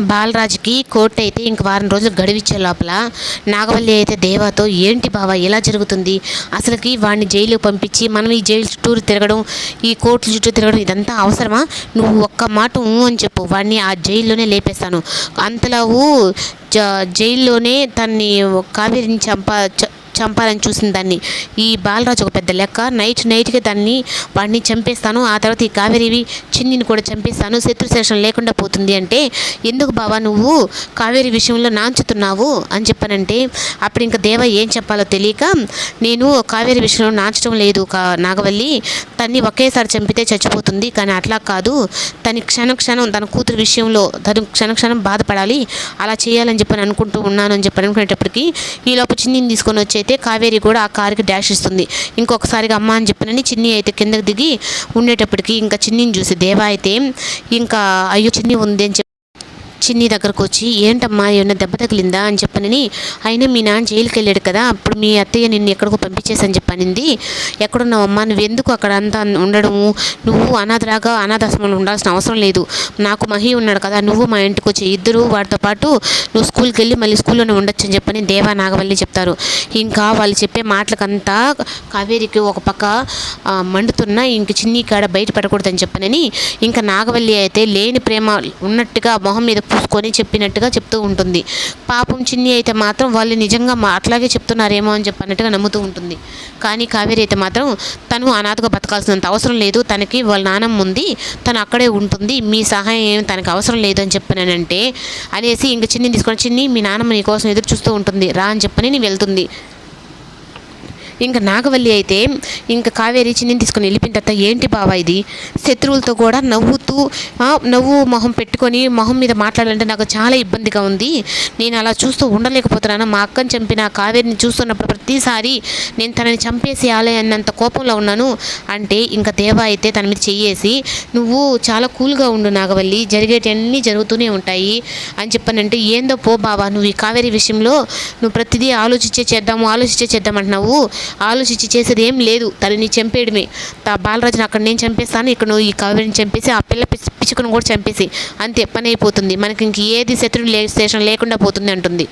బాలరాజుకి court అయితే ఇంక వారం రోజులు గడివిచ్చే లోపల నాగవల్లి అయితే దేవాతో ఏంటి బావ ఎలా జరుగుతుంది? అసలుకి వాడిని జైలుకి పంపించి మనం ఈ జైలు చుట్టూరు తిరగడం ఈ కోర్టు చుట్టూ తిరగడం ఇదంతా అవసరమా? నువ్వు ఒక్క మాట అని చెప్పు వాడిని ఆ జైల్లోనే లేపేస్తాను. అంతలావు జ జైల్లోనే తన్ని కావేరిని చంప చ- చంపాలని చూసిన దాన్ని. ఈ బాలరాజు ఒక పెద్ద లెక్క. నైట్ నైట్గా దాన్ని వాడిని చంపేస్తాను. ఆ తర్వాత ఈ కావేరివి చిన్నిని కూడా చంపేస్తాను. శత్రుశేషం లేకుండా పోతుంది అంటే ఎందుకు బావా నువ్వు కావేరి విషయంలో నాంచుతున్నావు? అని చెప్పానంటే అప్పుడు ఇంకా దేవ ఏం చెప్పాలో తెలియక నేను కావేరి విషయంలో నాంచడం లేదు కా నాగవల్లి. తన్ని ఒకేసారి చంపితే చచ్చిపోతుంది. కానీ అట్లా కాదు. తని క్షణ క్షణం తన కూతురు విషయంలో తను క్షణ క్షణం బాధపడాలి. అలా చేయాలని చెప్పని అనుకుంటూ ఉన్నాను అని చెప్పి అనుకునేటప్పటికి ఈలోపు చిన్నిని తీసుకొని వచ్చే అయితే కావేరి కూడా ఆ కారుకి డాష్ ఇస్తుంది. ఇంకొకసారిగా అమ్మ అని చెప్పినని చిన్ని అయితే కిందకి దిగి ఉండేటప్పటికి ఇంకా చిన్నిని చూసి దేవా అయితే ఇంకా అయ్యో చిన్ని ఉంది అని చెప్పి చిన్ని దగ్గరకు వచ్చి ఏంటమ్మా ఏమన్నా దెబ్బ తగిలిందా? అని చెప్పనని అయినా మీ నాన్న జైలుకి వెళ్ళాడు కదా అప్పుడు మీ అత్తయ్య నిన్ను ఎక్కడికో పంపించేసని చెప్పనింది. ఎక్కడున్నావమ్మా? నువ్వు ఎందుకు అక్కడ అంతా ఉండడము? నువ్వు అనాథరాగా అనాథాశ్రమంలో ఉండాల్సిన అవసరం లేదు. నాకు మహి ఉన్నాడు కదా నువ్వు మా ఇంటికి వచ్చి ఇద్దరు వాడితో పాటు నువ్వు స్కూల్కి వెళ్ళి మళ్ళీ స్కూల్లోనే ఉండొచ్చు అని చెప్పని దేవా నాగవల్లి చెప్తారు. ఇంకా వాళ్ళు చెప్పే మాటలకంతా కావేరికి ఒక పక్క మండుతున్న ఇంక చిన్ని కాడ బయట పడకూడదని చెప్పనని ఇంకా నాగవల్లి అయితే లేని ప్రేమ ఉన్నట్టుగా మొహం మీద పూసుకొని చెప్పినట్టుగా చెప్తూ ఉంటుంది. పాపం చిన్ని అయితే మాత్రం వాళ్ళు నిజంగా మా అట్లాగే చెప్తున్నారేమో అని చెప్పన్నట్టుగా నమ్ముతూ ఉంటుంది. కానీ కావేరి అయితే మాత్రం తను అనాథగా బతకాల్సినంత అవసరం లేదు. తనకి వాళ్ళ నానమ్మ ఉంది. తను అక్కడే ఉంటుంది. మీ సహాయం ఏమి తనకు అవసరం లేదు అని చెప్పానంటే అనేసి ఇంక చిన్ని తీసుకొని చిన్ని మీ నాన్నమ్మ నీ కోసం ఎదురు చూస్తూ ఉంటుంది. రా అని చెప్పని వెళ్తుంది. ఇంకా నాగవల్లి అయితే ఇంకా కావేరి చిన్నిని తీసుకొని వెళ్ళిపోయిన తర్వాత ఏంటి బావా ఇది? శత్రువులతో కూడా నవ్వుతూ నవ్వు మొహం పెట్టుకొని మొహం మీద మాట్లాడాలంటే నాకు చాలా ఇబ్బందిగా ఉంది. నేను అలా చూస్తూ ఉండలేకపోతున్నాను. మా అక్కని చంపిన ఆ కావేరిని చూస్తున్నప్పుడు ప్రతిసారి నేను తనని చంపేసేయాలి అన్నంత కోపంలో ఉన్నాను. అంటే ఇంకా దేవ అయితే తన మీద చెయ్యేసి నువ్వు చాలా కూల్గా ఉండు నాగవల్లి జరిగేటన్నీ జరుగుతూనే ఉంటాయి. అని చెప్పానంటే ఏందో పో బావా నువ్వు ఈ కావేరి విషయంలో నువ్వు ప్రతిదీ ఆలోచించే చేద్దాము ఆలోచించే చేద్దాం అంటున్నావు. ఆలోచించి చేసేది ఏం లేదు. తనని చంపేయడమే. తా బాలరాజుని అక్కడ నేను చంపేస్తాను ఇక్కడ నువ్వు ఈ కావేరిని చంపేసి ఆ పిల్ల పిచ్చి- పిచ్చుకను కూడా చంపేసి. అంతే పని అయిపోతుంది. మనకి ఇంక ఏది శత్రువు లే స్టేషన్ లేకుండా పోతుంది అంటుంది.